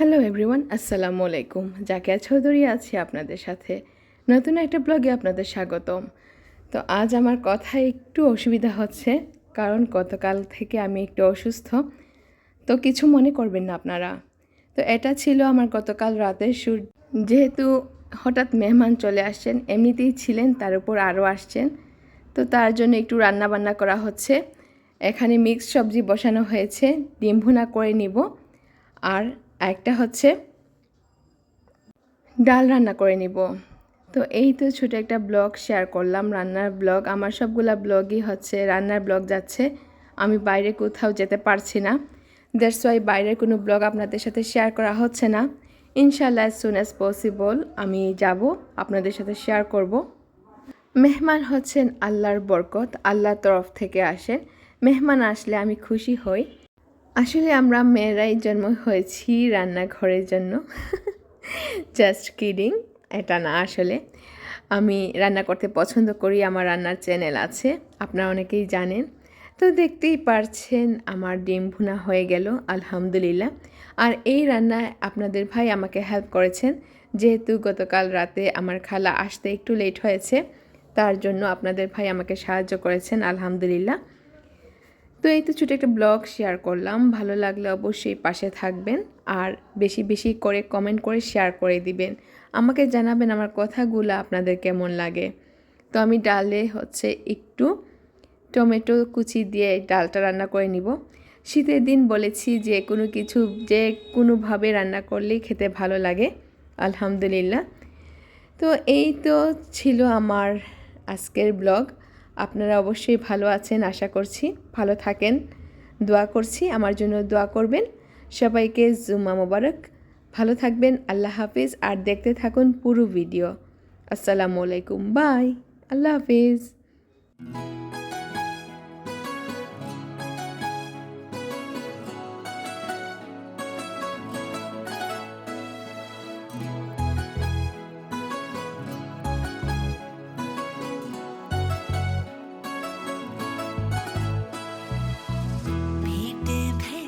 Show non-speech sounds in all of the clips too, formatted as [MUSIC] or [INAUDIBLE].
Hello everyone আসসালামু আলাইকুম জাকিয়া চৌধুরী আছি আপনাদের সাথে। নতুন একটা ব্লগে আপনাদের স্বাগতম। তো আজ আমার কথা একটু অসুবিধা হচ্ছে, কারণ গতকাল থেকে আমি একটু অসুস্থ। তো কিছু মনে করবেন না আপনারা। তো এটা ছিল আমার গতকাল রাতের শুট যেহেতু হঠাৎ মেহমান চলে আসছেন, এমনিতেই ছিলেন, তার উপর আরও আসছেন। তো তার জন্য একটু রান্না বান্না করা হচ্ছে। এখানে মিক্স সবজি বসানো হয়েছে, ডিম ভুনা করে নিব। আর একটা হচ্ছে ডাল রান্না করে নিব। তো এই তো ছোটো একটা ব্লগ শেয়ার করলাম, রান্নার ব্লগ। আমার সবগুলা ব্লগই হচ্ছে, রান্নার ব্লগ যাচ্ছে। আমি বাইরে কোথাও যেতে পারছি না। দ্যাটস ওয়াই বাইরের কোনো ব্লগ আপনাদের সাথে শেয়ার করা হচ্ছে না। ইনশাল্লাহ অ্যাজ সুন অ্যাজ পসিবল আমি যাব, আপনাদের সাথে শেয়ার করব। মেহমান হচ্ছেন আল্লাহর বরকত, আল্লাহর তরফ থেকে আসেন। মেহমান আসলে আমি খুশি হই। আসলে আমরা মেয়েরাই জন্ম হয়েছি রান্নাঘরের জন্য। [LAUGHS] জাস্ট কিডিং এটা না আসলে। আমি রান্না করতে পছন্দ করি, আমার রান্নার চ্যানেল আছে, আপনারা অনেকেই জানেন। তো দেখতেই পারছেন, আমার ডিম ভুনা হয়ে গেল, আলহামদুলিল্লাহ। আর এই রান্নায় আপনাদের ভাই আমাকে হেল্প করেছেন, যেহেতু গতকাল রাতে আমার খালা আসতে একটু লেট হয়েছে, তার জন্য আপনাদের ভাই আমাকে সাহায্য করেছেন, আলহামদুলিল্লাহ। তো এই তো ছোটো একটা ব্লগ শেয়ার করলাম। ভালো লাগলে অবশ্যই পাশে থাকবেন আর বেশি বেশি করে কমেন্ট করে শেয়ার করে দিবেন। আমাকে জানাবেন আমার কথাগুলো আপনাদের কেমন লাগে। তো আমি ডালে হচ্ছে একটু টমেটো কুচি দিয়ে ডালটা রান্না করে নিব। শীতের দিন বলেছি যে কোনো কিছু যে কোনোভাবে রান্না করলেই খেতে ভালো লাগে। আলহামদুলিল্লাহ। তো এই তো ছিল আমার আজকের ব্লগ। আপনারা অবশ্যই ভালো আছেন, আশা করছি। ভালো থাকেন। দোয়া করছি, আমার জন্য দোয়া করবেন। সবাইকে জুম্মা মোবারক। ভালো থাকবেন, আল্লাহ হাফিজ। আর দেখতে থাকুন পুরো ভিডিও। আসসালামু আলাইকুম, বাই। আল্লাহ হাফিজ।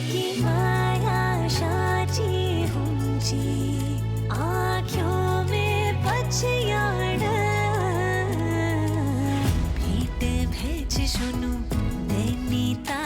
की माया शाची हुंची आँखों में पछयाड़ भेंट भेज सुनू नैनीताल